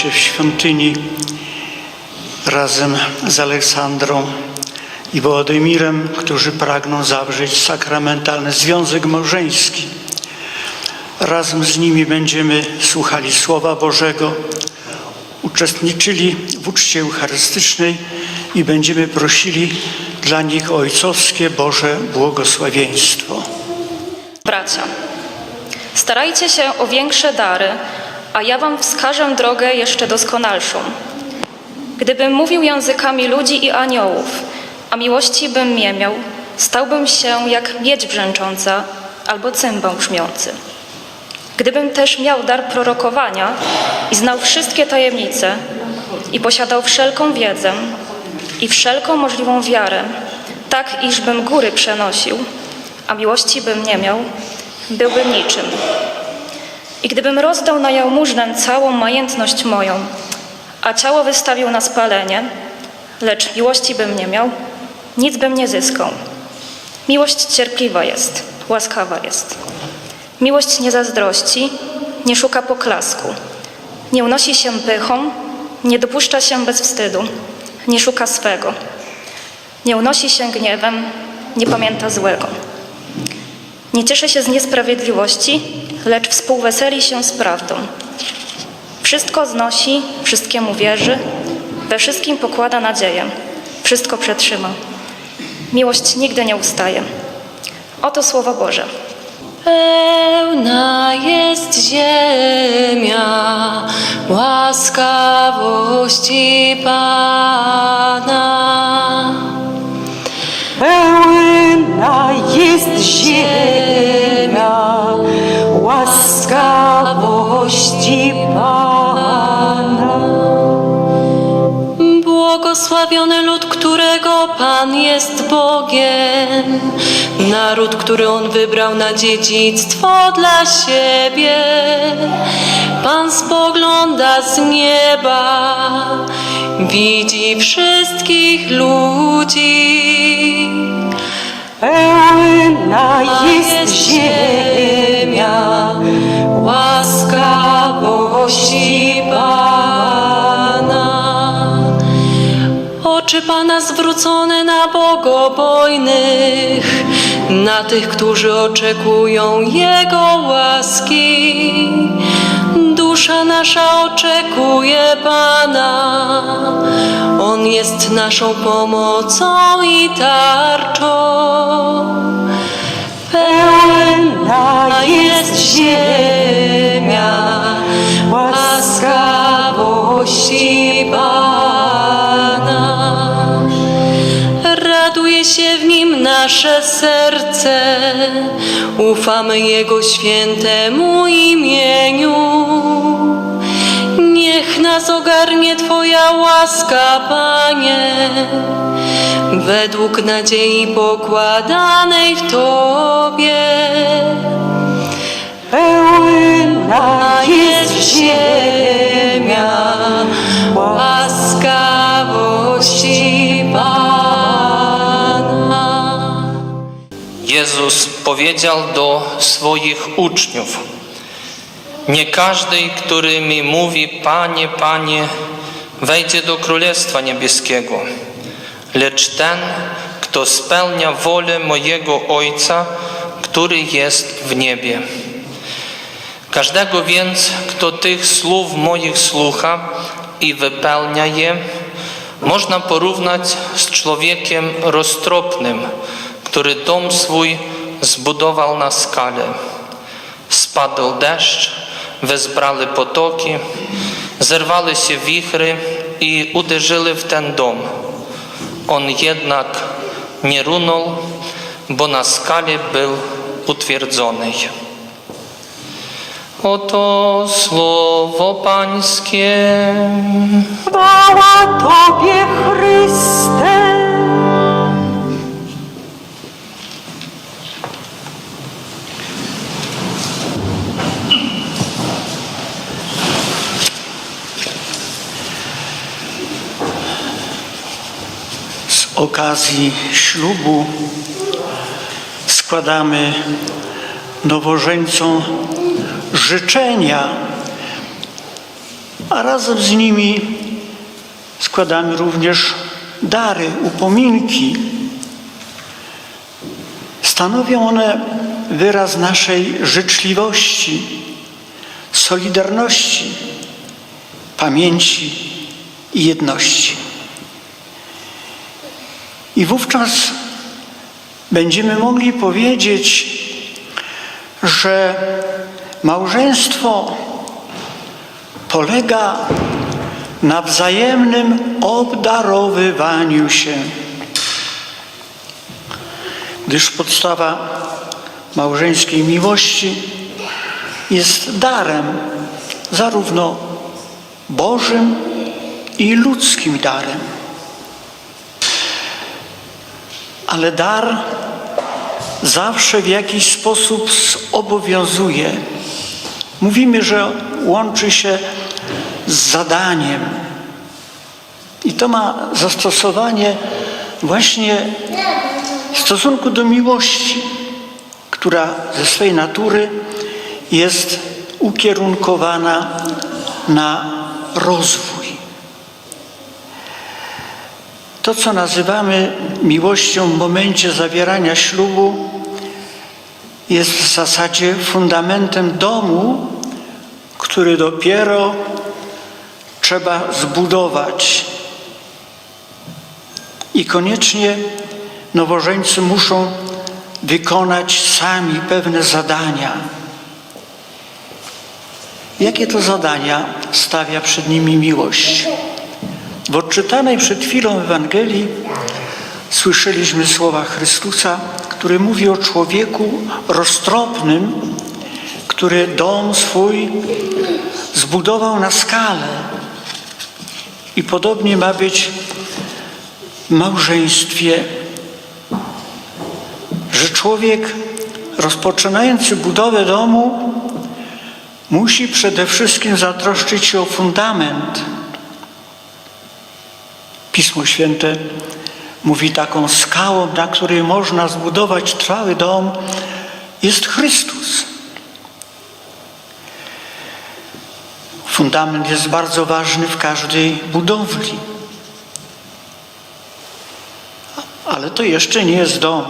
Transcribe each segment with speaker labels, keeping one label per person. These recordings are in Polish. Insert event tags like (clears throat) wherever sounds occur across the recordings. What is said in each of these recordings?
Speaker 1: się w świątyni razem z Aleksandrą i Wołodymirem, którzy pragną zawrzeć sakramentalny związek małżeński. Razem z nimi będziemy słuchali Słowa Bożego, uczestniczyli w uczcie eucharystycznej i będziemy prosili dla nich ojcowskie Boże błogosławieństwo.
Speaker 2: Bracia, starajcie się o większe dary, a ja wam wskażę drogę jeszcze doskonalszą. Gdybym mówił językami ludzi i aniołów, a miłości bym nie miał, stałbym się jak miedź brzęcząca albo cymbał brzmiący. Gdybym też miał dar prorokowania i znał wszystkie tajemnice i posiadał wszelką wiedzę i wszelką możliwą wiarę, tak iżbym góry przenosił, a miłości bym nie miał, byłbym niczym. I gdybym rozdał na jałmużnę całą majętność moją, a ciało wystawił na spalenie, lecz miłości bym nie miał, nic bym nie zyskał. Miłość cierpliwa jest, łaskawa jest. Miłość nie zazdrości, nie szuka poklasku, nie unosi się pychą, nie dopuszcza się bez wstydu, nie szuka swego, nie unosi się gniewem, nie pamięta złego. Nie cieszy się z niesprawiedliwości, lecz współweseli się z prawdą. Wszystko znosi, wszystkiemu wierzy, we wszystkim pokłada nadzieję, wszystko przetrzyma. Miłość nigdy nie ustaje. Oto Słowo Boże.
Speaker 3: Pełna jest ziemia łaskawości Pana.
Speaker 4: Pełna jest ziemia łaskawości Pana.
Speaker 3: Błogosławiony lud, którego Pan jest Bogiem, naród, który On wybrał na dziedzictwo dla siebie. Pan spogląda z nieba, widzi wszystkich ludzi.
Speaker 4: Pełna jest ziemia
Speaker 3: łaskawości Pana. Oczy Pana zwrócone na bogobojnych, na tych, którzy oczekują Jego łaski. Dusza nasza oczekuje Pana, On jest naszą pomocą i tarczą.
Speaker 4: Pełna jest ziemia
Speaker 3: łaskawości Pana. Raduje się w nim nasze serce, ufamy Jego świętemu imieniu. Niech nas ogarnie Twoja łaska, Panie, według nadziei pokładanej w Tobie.
Speaker 4: Pełna jest ziemia
Speaker 3: łaskawości Pana.
Speaker 5: Jezus powiedział do swoich uczniów: Nie każdy, który mi mówi, Panie, Panie, wejdzie do Królestwa Niebieskiego, lecz ten, kto spełnia wolę mojego Ojca, który jest w niebie. Każdego więc, kto tych słów moich słucha i wypełnia je, można porównać z człowiekiem roztropnym, który dom swój zbudował na skale. Spadł deszcz, wezbrali potoki, zerwali się wichry i uderzyli w ten dom. On jednak nie runął, bo na skale był utwierdzony. Oto słowo Pańskie.
Speaker 4: Chwała Tobie, Chryste.
Speaker 1: Okazji ślubu składamy nowożeńcom życzenia a razem z nimi składamy również dary, upominki. Stanowią one wyraz naszej życzliwości, solidarności, pamięci i jedności. I wówczas będziemy mogli powiedzieć, że małżeństwo polega na wzajemnym obdarowywaniu się, gdyż podstawa małżeńskiej miłości jest darem, zarówno Bożym i ludzkim darem. Ale dar zawsze w jakiś sposób zobowiązuje. Mówimy, że łączy się z zadaniem. I to ma zastosowanie właśnie w stosunku do miłości, która ze swej natury jest ukierunkowana na rozwój. To, co nazywamy miłością w momencie zawierania ślubu, jest w zasadzie fundamentem domu, który dopiero trzeba zbudować. I koniecznie nowożeńcy muszą wykonać sami pewne zadania. Jakie to zadania stawia przed nimi miłość? W odczytanej przed chwilą Ewangelii słyszeliśmy słowa Chrystusa, który mówi o człowieku roztropnym, który dom swój zbudował na skalę. I podobnie ma być w małżeństwie, że człowiek rozpoczynający budowę domu musi przede wszystkim zatroszczyć się o fundament. Pismo Święte mówi taką skałą, na której można zbudować trwały dom, jest Chrystus. Fundament jest bardzo ważny w każdej budowli. Ale to jeszcze nie jest dom.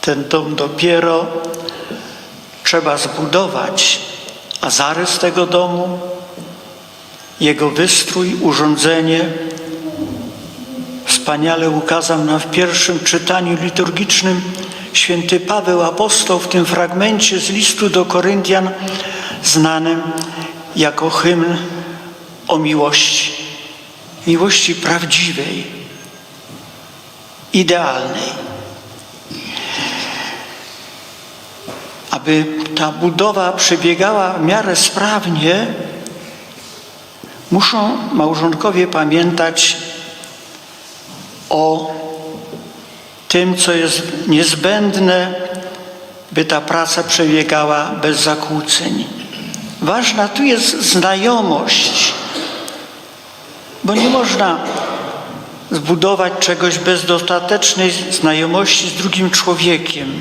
Speaker 1: Ten dom dopiero trzeba zbudować, a zarys tego domu, jego wystrój, urządzenie wspaniale ukazał nam w pierwszym czytaniu liturgicznym święty Paweł Apostoł w tym fragmencie z listu do Koryntian znanym jako hymn o miłości. Miłości prawdziwej, idealnej. Aby ta budowa przebiegała w miarę sprawnie, muszą małżonkowie pamiętać o tym, co jest niezbędne, by ta praca przebiegała bez zakłóceń. Ważna tu jest znajomość, bo nie można zbudować czegoś bez dostatecznej znajomości z drugim człowiekiem.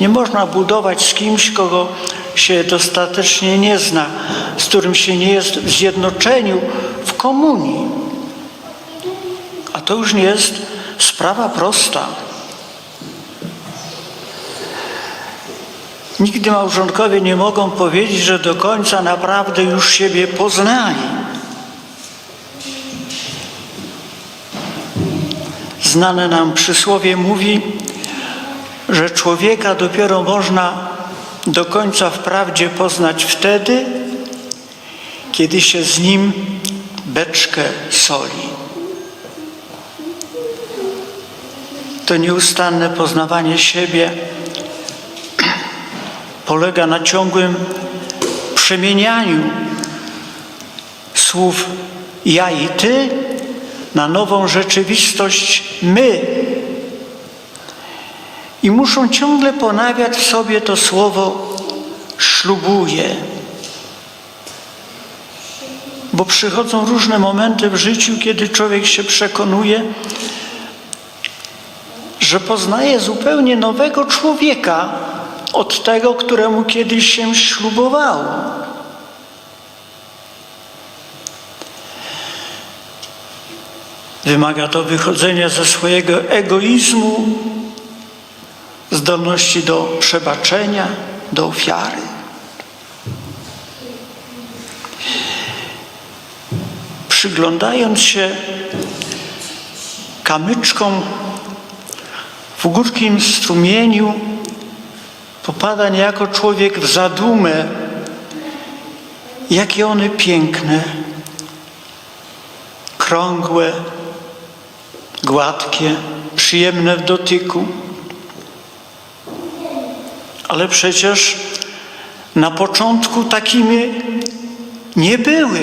Speaker 1: Nie można budować z kimś, kogo się dostatecznie nie zna, z którym się nie jest w zjednoczeniu, w komunii. A to już nie jest sprawa prosta. Nigdy małżonkowie nie mogą powiedzieć, że do końca naprawdę już siebie poznali. Znane nam przysłowie mówi, że człowieka dopiero można do końca wprawdzie poznać wtedy, kiedy się z nim beczkę soli. To nieustanne poznawanie siebie polega na ciągłym przemienianiu słów ja i ty na nową rzeczywistość my. I muszą ciągle ponawiać w sobie to słowo ślubuję. Bo przychodzą różne momenty w życiu, kiedy człowiek się przekonuje, że poznaje zupełnie nowego człowieka od tego, któremu kiedyś się ślubowało. Wymaga to wychodzenia ze swojego egoizmu, zdolności do przebaczenia, do ofiary. Przyglądając się kamyczkom w górkim strumieniu, popada niejako człowiek w zadumę, jakie one piękne, krągłe, gładkie, przyjemne w dotyku. Ale przecież na początku takimi nie były.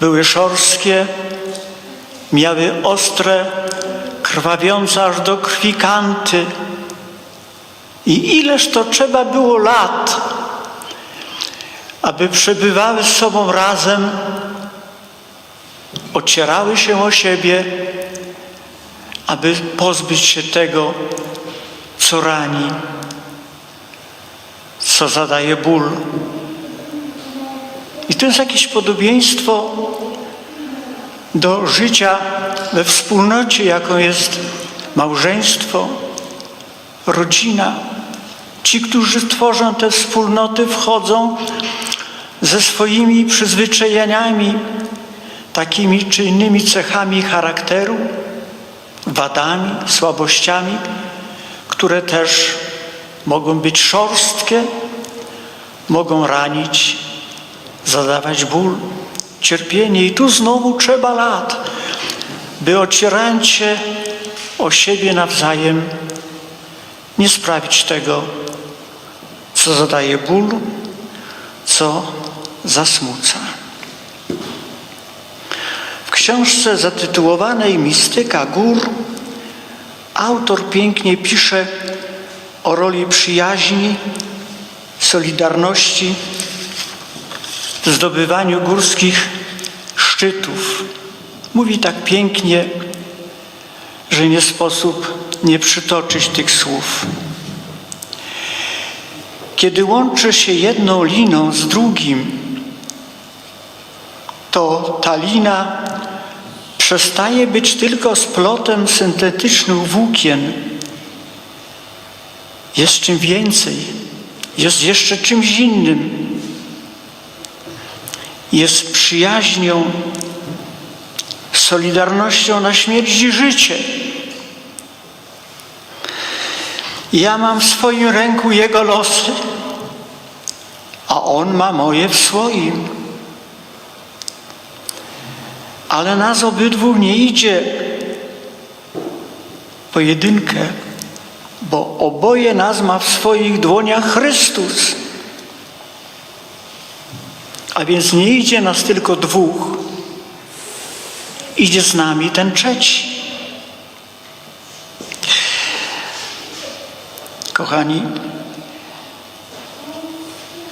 Speaker 1: Były szorstkie, miały ostre, krwawiące aż do krwi kanty. I ileż to trzeba było lat, aby przebywały z sobą razem, ocierały się o siebie, aby pozbyć się tego, co rani, co zadaje ból. I to jest jakieś podobieństwo do życia we wspólnocie, jaką jest małżeństwo, rodzina. Ci, którzy tworzą te wspólnoty, wchodzą ze swoimi przyzwyczajeniami, takimi czy innymi cechami charakteru, wadami, słabościami, które też mogą być szorstkie, mogą ranić, zadawać ból, cierpienie. I tu znowu trzeba lat, by ocierając się o siebie nawzajem, nie sprawić tego, co zadaje ból, co zasmuca. W książce zatytułowanej Mistyka Gór autor pięknie pisze o roli przyjaźni, solidarności zdobywaniu górskich szczytów. Mówi tak pięknie, że nie sposób nie przytoczyć tych słów. Kiedy łączy się jedną liną z drugim, to ta lina przestaje być tylko splotem syntetycznych włókien. Jest czym więcej, jest jeszcze czymś innym. Jest przyjaźnią, solidarnością na śmierć i życie. Ja mam w swoim ręku Jego losy, a On ma moje w swoim. Ale nas obydwu nie idzie pojedynkę, bo oboje nas ma w swoich dłoniach Chrystus. A więc nie idzie nas tylko dwóch, idzie z nami ten trzeci. Kochani,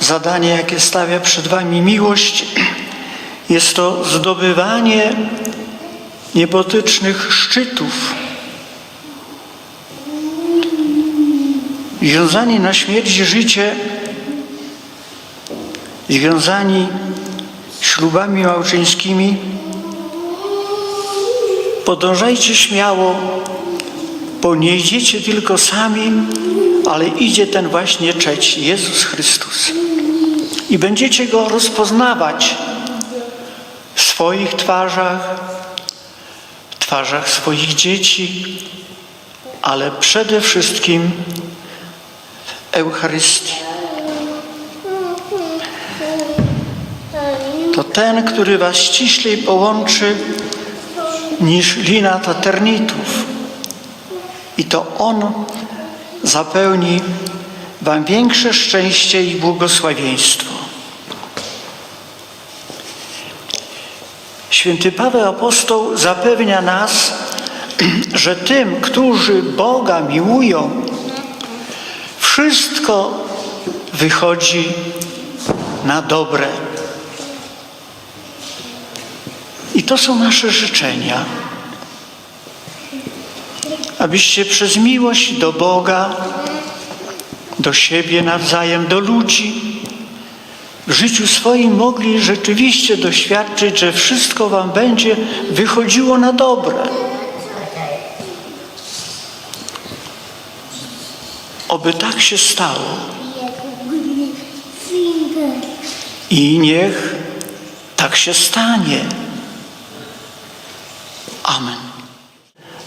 Speaker 1: zadanie, jakie stawia przed Wami miłość, jest to zdobywanie niebotycznych szczytów. Związani na śmierć życie, związani ślubami małżeńskimi, podążajcie śmiało, bo nie idziecie tylko sami, ale idzie ten właśnie trzeci, Jezus Chrystus. I będziecie Go rozpoznawać swoich twarzach, w twarzach swoich dzieci, ale przede wszystkim w Eucharystii. To ten, który was ściślej połączy niż lina taternitów. I to On zapełni wam większe szczęście i błogosławieństwo. Święty Paweł Apostoł zapewnia nas, (clears throat) że tym, którzy Boga miłują, wszystko wychodzi na dobre. I to są nasze życzenia. Abyście przez miłość do Boga, do siebie nawzajem, do ludzi, w życiu swoim mogli rzeczywiście doświadczyć, że wszystko Wam będzie wychodziło na dobre. Oby tak się stało. I niech tak się stanie. Amen.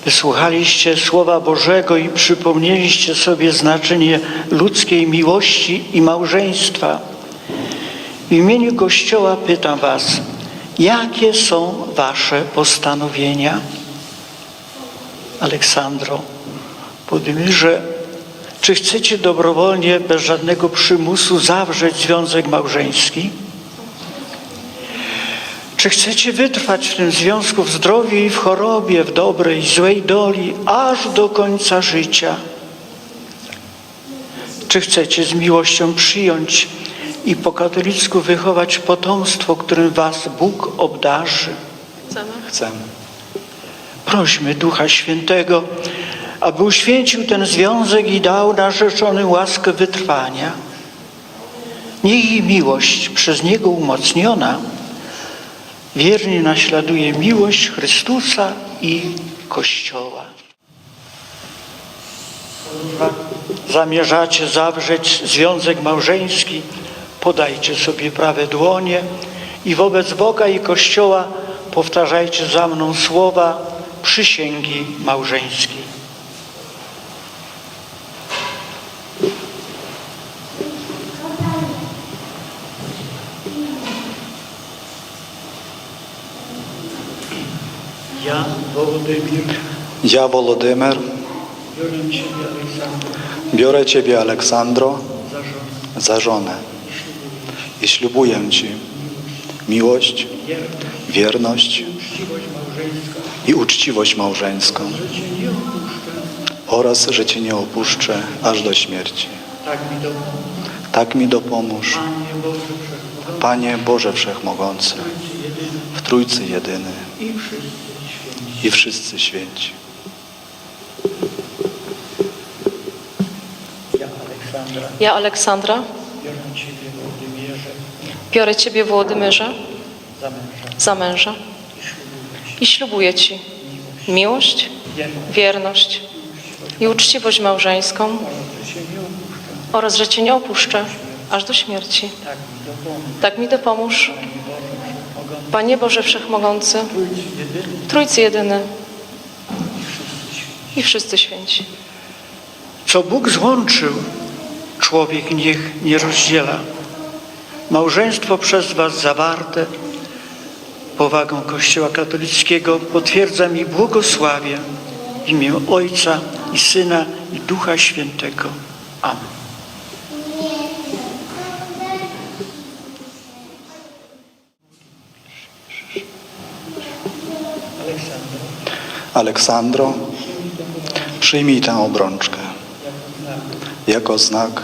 Speaker 1: Wysłuchaliście Słowa Bożego i przypomnieliście sobie znaczenie ludzkiej miłości i małżeństwa. W imieniu Kościoła pytam Was, jakie są Wasze postanowienia? Aleksandro, Włodymirze, czy chcecie dobrowolnie, bez żadnego przymusu zawrzeć związek małżeński? Czy chcecie wytrwać w tym związku w zdrowiu i w chorobie, w dobrej i złej doli, aż do końca życia? Czy chcecie z miłością przyjąć i po katolicku wychować potomstwo, którym was Bóg obdarzy?
Speaker 6: Chcemy.
Speaker 1: Prośmy Ducha Świętego, aby uświęcił ten związek i dał narzeczonym łaskę wytrwania. Niech i miłość przez Niego umocniona wiernie naśladuje miłość Chrystusa i Kościoła. Zamierzacie zawrzeć związek małżeński, Podajcie sobie prawe dłonie i wobec Boga i Kościoła powtarzajcie za mną słowa przysięgi małżeńskiej. Ja Wołodymir.
Speaker 6: Ja Wołodymir.
Speaker 1: Biorę Ciebie Aleksandro.
Speaker 6: Biorę Ciebie Aleksandro
Speaker 1: za żonę.
Speaker 6: Za żonę i ślubuję Ci miłość,
Speaker 1: wierność,
Speaker 6: i uczciwość małżeńską oraz, że Cię nie opuszczę aż do śmierci.
Speaker 1: tak mi dopomóż.
Speaker 6: Tak dopomóż,
Speaker 1: Panie Boże Wszechmogący,
Speaker 6: w Trójcy Jedyny
Speaker 1: i wszyscy święci.
Speaker 6: i wszyscy święci.
Speaker 1: Ja, Aleksandra,
Speaker 3: Ja, Aleksandra,
Speaker 1: biorę Ciebie,
Speaker 3: biorę Ciebie, Włodymirze,
Speaker 1: za męża.
Speaker 3: Za męża.
Speaker 1: I ślubuję Ci.
Speaker 3: Miłość,
Speaker 1: wierność,
Speaker 3: i uczciwość małżeńską. Oraz, że Cię nie opuszczę aż do śmierci.
Speaker 1: tak mi dopomóż.
Speaker 3: Tak
Speaker 1: Panie Boże Wszechmogący, Trójcy jedyny.
Speaker 3: Trójcy Jedyny.
Speaker 1: I wszyscy święci.
Speaker 3: i wszyscy święci.
Speaker 1: Co Bóg złączył, człowiek niech nie rozdziela. Małżeństwo przez Was zawarte powagą Kościoła katolickiego potwierdzam i błogosławię w imię Ojca i Syna i Ducha Świętego. Amen.
Speaker 6: Aleksandro, przyjmij tę obrączkę jako znak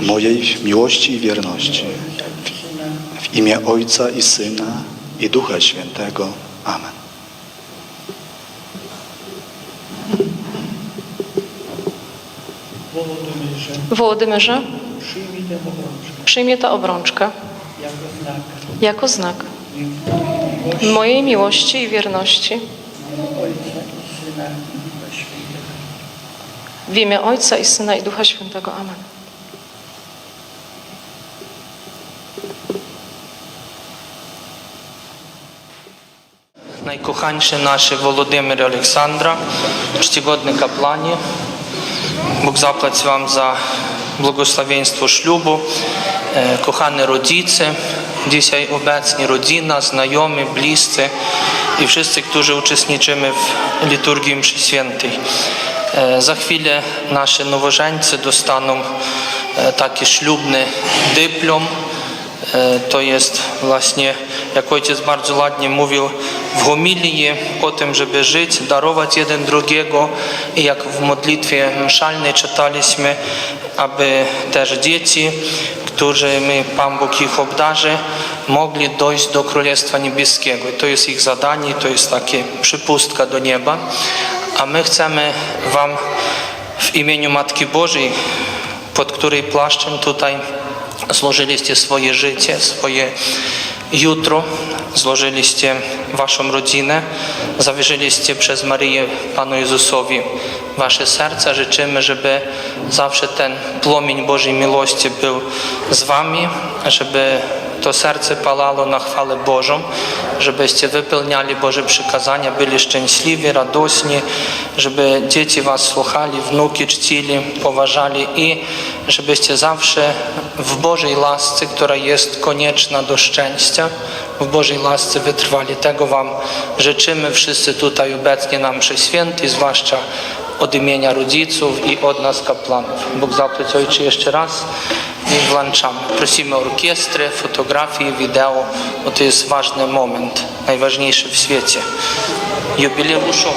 Speaker 6: mojej miłości i wierności. W imię Ojca i Syna i Ducha Świętego. Amen.
Speaker 1: Wołodymyrze,
Speaker 3: przyjmie tę obrączkę
Speaker 1: jako znak
Speaker 3: mojej miłości i wierności w imię Ojca i Syna i Ducha Świętego. Amen.
Speaker 5: Найкоханше наше Володимира Олександра, чтігодника плані. Бог заплаць вам за благословенство шлюбу, е, кохане родіце, дісяй обецні родина, знайомі, близькі і всі, хто учасничаємо в літургії Мші Святий. Е, за хвилю наші новоженці достануть е, такий шлюбний диплом, to jest właśnie, jak ojciec bardzo ładnie mówił, w homilii o tym, żeby żyć, darować jeden drugiego i jak w modlitwie mszalnej czytaliśmy, aby też dzieci, którymi Pan Bóg ich obdarzy, mogli dojść do Królestwa Niebieskiego. I to jest ich zadanie, to jest takie przypustka do nieba. A my chcemy Wam w imieniu Matki Bożej, pod której płaszczem tutaj złożyliście swoje życie, swoje jutro, złożyliście waszą rodzinę, zawierzyliście przez Maryję Panu Jezusowi wasze serca. Życzymy, żeby zawsze ten płomień Bożej miłości był z wami, żeby to serce palało na chwałę Bożą, żebyście wypełniali Boże przykazania, byli szczęśliwi, radośni, żeby dzieci was słuchali, wnuki czcili, poważali i żebyście zawsze w Bożej łasce, która jest konieczna do szczęścia, w Bożej łasce wytrwali. Tego wam życzymy wszyscy tutaj obecni nam prześwięty, zwłaszcza od imienia rodziców i od nas kapłanów. Bóg zapłać Ojcze jeszcze raz i włączamy. Prosimy orkiestry, fotografii, wideo, bo to jest ważny moment, najważniejszy w świecie. Jubileuszu,